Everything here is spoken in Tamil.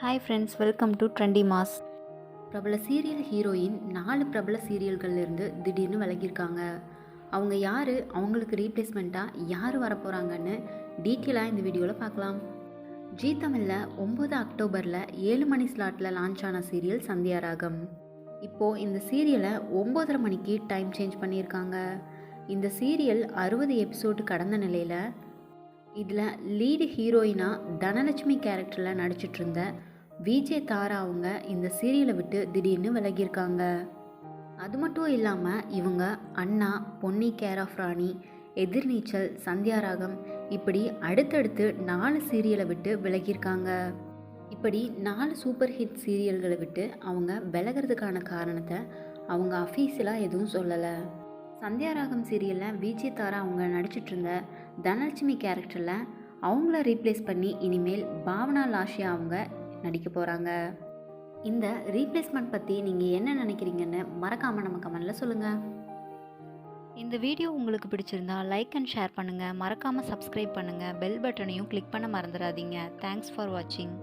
Hi friends welcome to trendy mass பிரபல சீரியல் ஹீரோயின் நாலு பிரபல சீரியல்கள்லேருந்து திடீர்னு விலகியிருக்காங்க. அவங்க யார் அவங்களுக்கு ரீப்ளேஸ்மெண்ட்டாக யார் வரப்போகிறாங்கன்னு டீட்டெயிலாக இந்த வீடியோவில் பார்க்கலாம். ஜீ தமிழில் ஒம்பது அக்டோபரில் ஏழு மணி ஸ்லாட்டில் லான்ச் ஆன சீரியல் சந்தியா ராகம். இப்போது இந்த சீரியலை ஒம்போதரை மணிக்கு டைம் சேஞ்ச் பண்ணியிருக்காங்க. இந்த சீரியல் அறுபது எபிசோடு கடந்த நிலையில் இதில் லீடு ஹீரோயினாக தனலட்சுமி கேரக்டரில் நடிச்சிட்ருந்த விஜய் தாரா அவங்க இந்த சீரியலை விட்டு திடீர்னு விலகியிருக்காங்க. அது மட்டும் இல்லாமல் இவங்க அண்ணா பொன்னி கேர் ஆஃப் ராணி எதிர்நீச்சல் சந்தியாராகம் இப்படி அடுத்தடுத்து நாலு சீரியலை விட்டு விலகியிருக்காங்க. இப்படி நாலு சூப்பர் ஹிட் சீரியல்களை விட்டு அவங்க விலகிறதுக்கான காரணத்தை அவங்க அஃபீஷியலாக எதுவும் சொல்லலை. சந்தியாராகம் சீரியலில் விஜய் தாரா அவங்க நடிச்சிட்ருந்த தனலட்சுமி கேரக்டரில் அவங்கள ரீப்ளேஸ் பண்ணி இனிமேல் பாவனா லாஷியா அவங்க நடிக்க போகிறாங்க இந்த ரீப்ளேஸ்மெண்ட் பற்றி நீங்கள் என்ன நினைக்கிறீங்கன்னு மறக்காமல் நம்ம கமெண்டில் சொல்லுங்கள் இந்த வீடியோ உங்களுக்கு பிடிச்சிருந்தா லைக் அண்ட் ஷேர் பண்ணுங்கள் மறக்காமல் சப்ஸ்கிரைப் பண்ணுங்கள் பெல் பட்டனையும் கிளிக் பண்ண மறந்துடாதீங்க. தேங்க்ஸ் ஃபார் வாட்சிங்